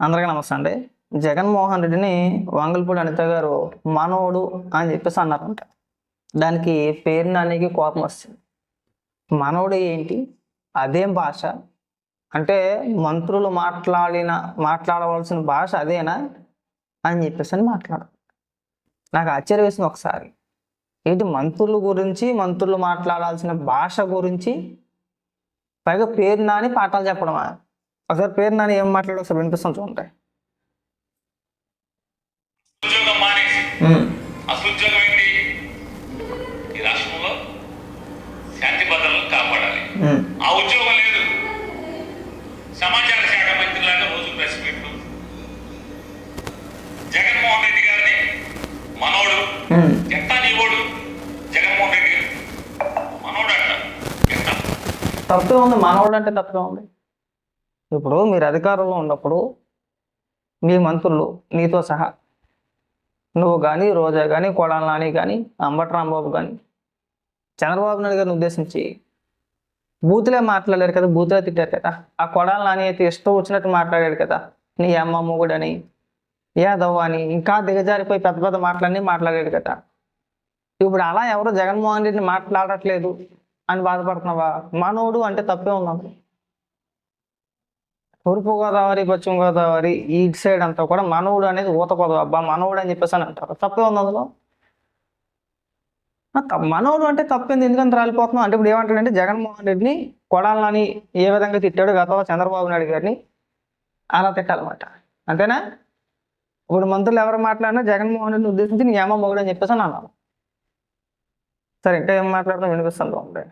అందరికీ నమస్తే అండి. జగన్మోహన్ రెడ్డిని వంగల్పూడి అనిత గారు మనోడు అని చెప్పేసి అన్నారంట. దానికి పేరు నానికి కోపం వస్తుంది. మనోడు ఏంటి? అదేం భాష. అంటే మంత్రులు మాట్లాడిన మాట్లాడవలసిన భాష అదేనా? అని చెప్పేసి అని మాట్లాడు నాకు ఆశ్చర్యం వేసింది ఒకసారి. ఏంటి మంత్రుల గురించి మంత్రులు మాట్లాడాల్సిన భాష గురించి? పైగా పేరు నాని పాఠాలు చెప్పడమా? ఒకసారి పేరు నాని ఏం మాట్లాడో ఒకసారి వినిపిస్తాం చూడండి. ఉద్యోగం మానేసి అసలు ఉద్యోగం ఏంటి? ఈ రాష్ట్రంలో శాంతి భద్రతలు కాపాడాలి. ఆ ఉద్యోగం లేదు. సమాచార శాఖ మంత్రిలాగా రోజు ప్రెస్ మీట్లు జగన్మోహన్ రెడ్డి గారిని మనోడు ఎట్టా నీవోడు జగన్మోహన్ రెడ్డి గారు. మనోడు అంట ఎట్టా తప్పే ఉంది మనవాడు అంటే తప్పే ఉంది. ఇప్పుడు మీరు అధికారంలో ఉన్నప్పుడు మీ మంత్రులు నీతో సహా నువ్వు కానీ రోజా కానీ కొడాల నాని కానీ అంబటి రాంబాబు కానీ చంద్రబాబు నాయుడు గారిని ఉద్దేశించి బూతులే మాట్లాడారు కదా బూతులే తిట్టారు కదా. ఆ కొడాల నాని అయితే ఇష్టం వచ్చినట్టు మాట్లాడాడు కదా. నీ అమ్మ మొగుడని యాదవ్ అని ఇంకా దిగజారిపోయి పెద్ద పెద్ద మాటలన్నీ మాట్లాడాడు కదా. ఇప్పుడు అలా ఎవరు జగన్మోహన్ రెడ్డిని మాట్లాడట్లేదు అని బాధపడుతున్నావా? మనోడు అంటే తప్పే ఉందండి తూర్పు గోదావరి పశ్చిమ గోదావరి ఈ సైడ్ అంతా కూడా మనవుడు అనేది ఊత పదం అబ్బా మనవుడు అని చెప్పేసి అని అంటారు. తప్పే ఉంది అందులో? మనవుడు అంటే తప్పింది. ఎందుకంత రాలిపోతున్నాం? అంటే ఇప్పుడు ఏమంటాడంటే జగన్మోహన్ రెడ్డిని కొడాలని ఏ విధంగా తిట్టాడు గతంలో చంద్రబాబు నాయుడు గారిని అలా తిట్టాలన్నమాట. అంతేనా? ఇప్పుడు మంత్రులు ఎవరు మాట్లాడినా జగన్మోహన్ రెడ్డిని ఉద్దేశించి నీ ఏమో మొగుడు అని చెప్పేసి అని అన్నాను సరే ఇంకా ఏం మాట్లాడతాం వినిపిస్తుంది బాగుంది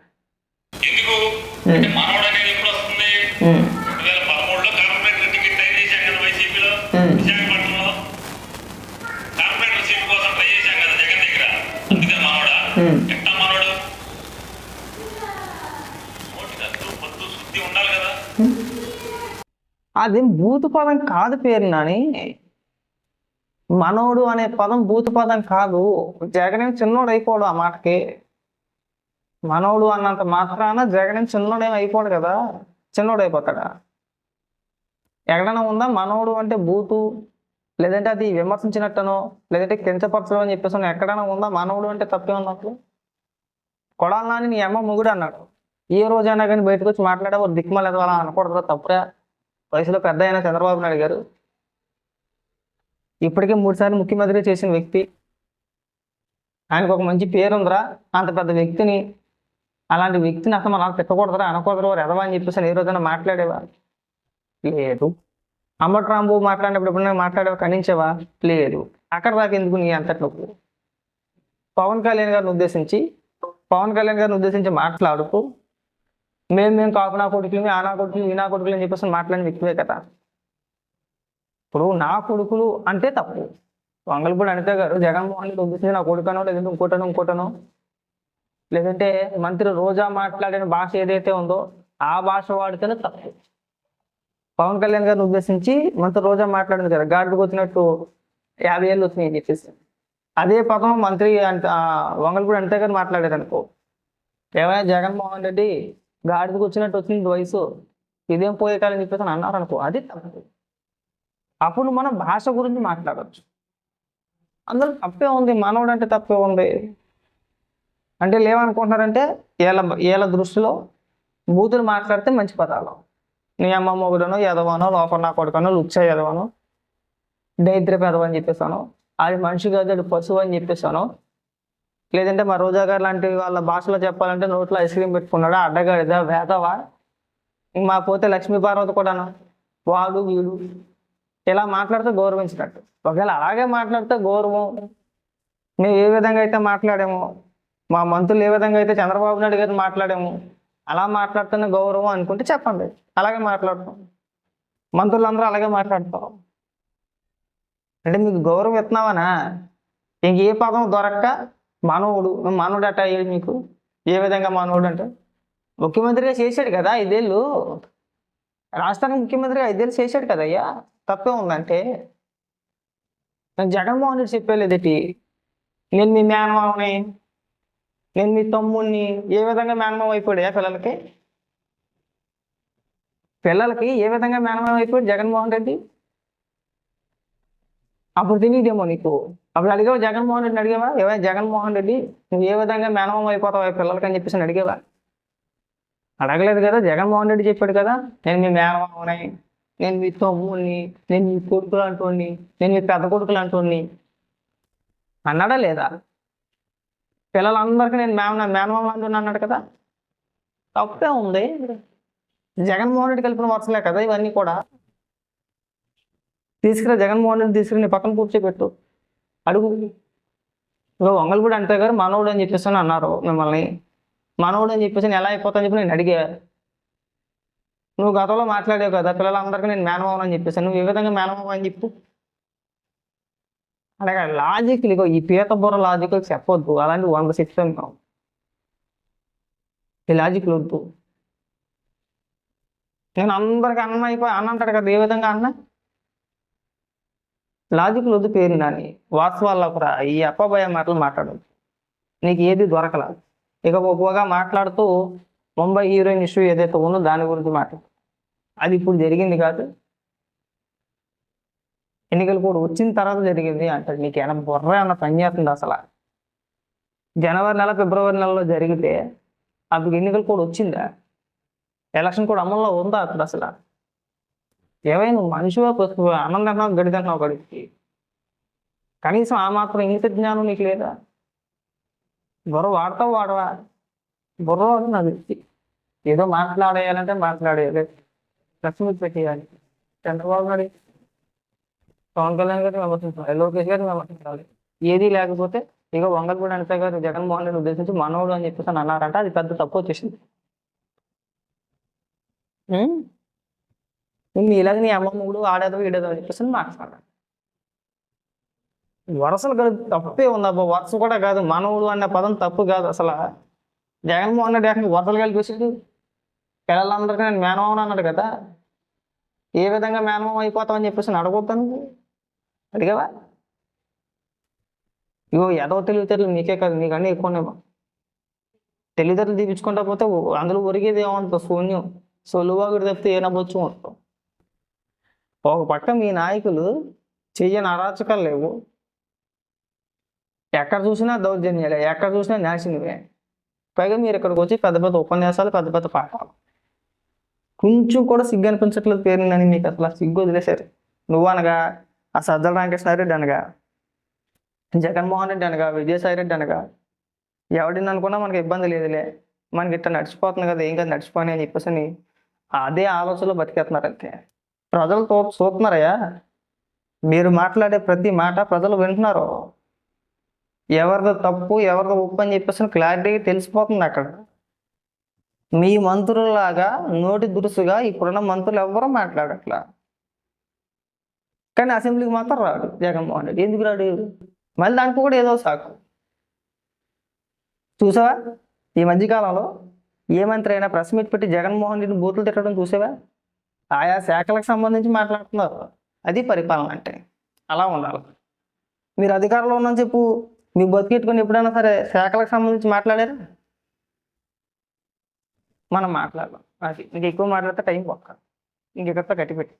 అది బూతు పదం కాదు పేరు నాని. మనోడు అనే పదం బూతు పదం కాదు. జగనేం చిన్నోడు అయిపోడు ఆ మాటకి. మనోడు అన్నంత మాత్రాన జగనేం చిన్నోడేం అయిపోడు కదా. చిన్నోడు అయిపోతాడా? ఎక్కడైనా ఉందా? మనోడు అంటే భూతు లేదంటే అది విమర్శించినట్టనో లేదంటే కించపరచడం అని చెప్పేసి ఎక్కడైనా ఉందా? మనవుడు అంటే తప్పే ఉన్నట్లు కొడాలి నీ అమ్మ మొగుడు అన్నాడు. ఏ రోజైనా కానీ బయటకు వచ్చి మాట్లాడే ఒక దిక్కుమలేదు అలా అనకూడదు తప్పురా. వయసులో పెద్ద అయిన చంద్రబాబు నాయుడు గారు? ఇప్పటికే మూడుసార్లు ముఖ్యమంత్రి చేసిన వ్యక్తి. ఆయనకు ఒక మంచి పేరు ఉందిరా అంత పెద్ద వ్యక్తిని అలాంటి వ్యక్తిని అసలు మనం పెట్టకూడదురా అనకూడదు ఎదవా అని చెప్పేసి ఏ రోజైనా మాట్లాడేవా? లేదు. అంబటి రాంబాబు మాట్లాడినప్పుడు ఎప్పుడైనా మాట్లాడేవా? ఖండించేవా? లేదు. అక్కడ దాకా ఎందుకు నీ అంతట్లో పవన్ కళ్యాణ్ గారిని ఉద్దేశించి పవన్ కళ్యాణ్ గారిని ఉద్దేశించి మాట్లాడుతూ మేము మేము కాపు నా కొడుకులు ఆ నా కొడుకులు ఈ నా కొడుకులు అని చెప్పేసి మాట్లాడిన వ్యక్తివే కదా. ఇప్పుడు నా కొడుకులు అంటే తప్పు. వంగలపూడి అనిత గారు జగన్మోహన్ రెడ్డి ఉద్దేశించి నా కొడుకనో లేదంటే ఇంకోటనో ఇంకోటనో. లేదంటే మంత్రి రోజా మాట్లాడిన భాష ఏదైతే ఉందో ఆ భాష వాడితేనే తప్పు. పవన్ కళ్యాణ్ గారిని ఉద్దేశించి మంత్రి రోజా మాట్లాడింది కదా గాడికి వచ్చినట్టు యాభై ఏళ్ళు వచ్చినాయి అని చెప్పేసి. అదే పదం మంత్రి అంత వంగలపూడి అనిత గారు మాట్లాడారు అనుకో ఏమైనా జగన్మోహన్ రెడ్డి గాడిదకు వచ్చినట్టు వచ్చింది వయసు. ఇదేం పోయే కాలం చెప్పేసి అని అన్నారు అనుకో అది తప్పు. అప్పుడు మనం భాష గురించి మాట్లాడవచ్చు అందులో తప్పే ఉంది మానవుడు అంటే తప్పే ఉంది. అంటే లేవనుకుంటున్నారంటే ఏళ్ళ ఏళ్ళ దృష్టిలో బూతులు మాట్లాడితే మంచి పదాలు. నీ అమ్మ మొగుడనో ఎదవనో లోపల నా కొడుకనో లుచ్చ ఎదవనో దైద్ర పెదవని చెప్పేసాను అది మనిషి కాదు పశువు అని చెప్పేసాను లేదంటే మా రోజా గారు లాంటి వాళ్ళ భాషలో చెప్పాలంటే నోట్లో ఐస్ క్రీమ్ పెట్టుకున్నాడా అడ్డగాడిదా వేదవా మా పోతే లక్ష్మీ పార్వతి కూడాను? వాడు వీడు. ఇలా మాట్లాడితే గౌరవించినట్టు ఒకవేళ అలాగే మాట్లాడితే గౌరవం. మేము ఏ విధంగా అయితే మాట్లాడామో మా మంత్రులు ఏ విధంగా అయితే చంద్రబాబు నాయుడు గారు మాట్లాడాము అలా మాట్లాడుతున్న గౌరవం అనుకుంటే చెప్పండి. అలాగే మాట్లాడతాం. మంత్రులందరూ అలాగే మాట్లాడతాం. అంటే మీకు గౌరవం ఇస్తున్నావనా? ఇంక ఏ పదం దొరక్క మానవుడు మానవుడు అట్ట అయ్యాడు మీకు? ఏ విధంగా మానవుడు అంటే? ముఖ్యమంత్రిగా చేశాడు కదా ఐదేళ్ళు. రాష్ట్రానికి ముఖ్యమంత్రిగా ఐదేళ్ళు చేశాడు కదయ్యా తప్పే ఉందంటే? నేను జగన్మోహన్ రెడ్డి చెప్పేలేదేటి నేను మీ మేనమామని నేను మీ తమ్ముడిని ఏ విధంగా మేనమావ అయిపోయాడు పిల్లలకి? పిల్లలకి ఏ విధంగా మేనమావ అయిపోయాడు జగన్మోహన్ రెడ్డి? అప్పుడు తెలియదేమో నీకు. అప్పుడు అడిగావు జగన్మోహన్ రెడ్డిని అడిగావా? ఏమైనా జగన్మోహన్ రెడ్డి నువ్వు ఏ విధంగా మేనమం అయిపోతావు పిల్లలకి అని చెప్పేసి అడిగేవా అడిగావా? అడగలేదు కదా జగన్మోహన్ రెడ్డి చెప్పాడు కదా నేను మీ మేనమామని నేను మీ తమ్ముడిని నేను మీ కొడుకులు అంటోని నేను మీ పెద్ద కొడుకులు అంటోని అన్నాడా లేదా? పిల్లలందరికీ నేను మేన మేనమామలు అంటున్నా అన్నాడు కదా. తప్పే ఉంది. జగన్మోహన్ రెడ్డి కలిపిన వరుసలే కదా ఇవన్నీ కూడా. తీసుకురా జగన్మోహన్ రెడ్డి తీసుకుని నీ పక్కన కూర్చోబెట్టు అడుగు. ఇగో కూడా అంతే గారు మనవుడు అని చెప్పేసి అన్నారు మిమ్మల్ని. మనవుడు అని చెప్పేసి ఎలా అయిపోతా అని చెప్పి నేను అడిగా. నువ్వు గతంలో మాట్లాడావు కదా పిల్లలందరికీ నేను మేనమావన్ అని చెప్పేసి నువ్వు ఏ విధంగా మేనమావ అని చెప్పు. అలాగే లాజిక్ ఇగో ఈ పీత బుర్ర లాజిక్ చెప్పొద్దు అలాంటి వంద చెప్తాం మేము ఈ లాజిక్లు వద్దు. నేను అందరికీ అన్నం అయిపోయి అన్న అంటాడు కదా ఏ విధంగా అన్నా? లాజిక్ వద్దు పేరు నాని. వాస్తవాల్లో రా ఈ అప్పబోయ మాటలు మాట్లాడు నీకు ఏది దొరకలేదు ఇక ఒక్కోగా మాట్లాడుతూ ముంబై హీరోయిన్ ఇష్యూ ఏదైతే ఉందో దాని గురించి మాట్లాడు. అది ఇప్పుడు జరిగింది కాదు. ఎన్నికలు కూడా వచ్చిన తర్వాత జరిగింది అంటాడు. నీకు ఏమైనా బుర్ర ఏమన్నా పని చేస్తుంది అసలు? జనవరి నెల ఫిబ్రవరి నెలలో జరిగితే అప్పుడు ఎన్నికలు కూడా వచ్చిందా? ఎలక్షన్ కూడా అమల్లో ఉందా అప్పుడు అసలు? ఏవై నువ్వు మనిషివా పసుపు ఆనందంగా తింటున్నావు గడికి కనీసం ఆ మాత్రం ఇంగిత జ్ఞానం నీకు లేదా? బుర్ర వాడతావు వాడవా? బుర్ర వాడు నా వ్యక్తి. ఏదో మాట్లాడేయాలంటే మాట్లాడేయాలి. లక్ష్మి పెట్టేయాలి. చంద్రబాబు గారి పవన్ కళ్యాణ్ గారిని విమర్శించాలి లోకేష్ గారిని విమర్శించాలి ఏది లేకపోతే ఇక వంగల్పూడి అనిత గారు జగన్మోహన్ రెడ్డి ఉద్దేశించి మనోడు అని చెప్పేసి అన్నారంట. అది పెద్ద తప్పు వచ్చేసింది. నువ్వు ఇలాగ నీ అమ్మ మూడు ఆడేదో ఈడేదో అని చెప్పేసి మాట్లాడాలి వరసలు కాదు తప్పే ఉంది అబ్బా. వరుస కూడా కాదు మనవుడు అనే పదం తప్పు కాదు అసలు. జగన్మోహన్ రెడ్డి అక్కడ వరసలు కలిపేసాడు పిల్లలందరికీ నేను మేనమామని అన్నాడు కదా. ఏ విధంగా మేనమామ అయిపోతావు అని చెప్పేసి అడగొద్దాను అడిగావా? ఇగో ఎదవ తెలివితేటలు నీకే కాదు నీకన్నీ ఎక్కువనేమో తెలివితేటలు తీపించుకుంటా పోతే అందులో ఒరిగేది ఏమంటుంది శూన్యం. సొలువాగుడు తప్పితే ఏ నవ్వచ్చు ఒక పక్క మీ నాయకులు చెయ్యని అరాచకాలు లేవు. ఎక్కడ చూసినా దౌర్జన్యాలే ఎక్కడ చూసినా నాశనమే. పైగా మీరు ఇక్కడికి వచ్చి పెద్ద పెద్ద ఉపన్యాసాలు పెద్ద పెద్ద పాఠాలు. కొంచెం కూడా సిగ్గు అనిపించట్లేదు పేరుందని మీకు అసలు సిగ్గు వదిలేశారు. నువ్వు అనగా ఆ సజ్జల రామకృష్ణారెడ్డి అనగా జగన్మోహన్ రెడ్డి అనగా విజయసాయి రెడ్డి అనగా ఎవడిని అనుకున్నా మనకి ఇబ్బంది లేదులే. మనకి ఇట్లా నడిచిపోతుంది కదా ఏం కదా నడిచిపోయి అని చెప్పేసి అదే ఆలోచనలో బతికేస్తున్నారు అంతే. ప్రజలు తో చూస్తున్నారయ్యా. మీరు మాట్లాడే ప్రతి మాట ప్రజలు వింటున్నారు. ఎవరిదో తప్పు ఎవరిదో ఉప్పు అని చెప్పేసి క్లారిటీగా తెలిసిపోతుంది అక్కడ. మీ మంత్రులలాగా నోటి దురుసుగా ఇప్పుడున్న మంత్రులు ఎవ్వరూ మాట్లాడట్లా. కానీ అసెంబ్లీకి మాత్రం రాడు జగన్మోహన్ రెడ్డి. ఎందుకు రాడు? మళ్ళీ దానికి కూడా ఏదో సాకు. చూసావా? ఈ మధ్యకాలంలో ఏ మంత్రి అయినా ప్రెస్ మీట్ పెట్టి జగన్మోహన్ రెడ్డిని బూతులు తిట్టడం చూసావా? ఆయా శాఖలకు సంబంధించి మాట్లాడుతున్నారు. అది పరిపాలన అంటే అలా ఉండాలి. మీరు అధికారంలో ఉన్నాను చెప్పు మీ బతికెట్టుకొని ఎప్పుడైనా సరే శాఖలకు సంబంధించి మాట్లాడారు? మనం మాట్లాడదాం. అది ఇంక ఎక్కువ మాట్లాడితే టైం పక్క ఇంకెక్కడితో గట్టి పెట్టి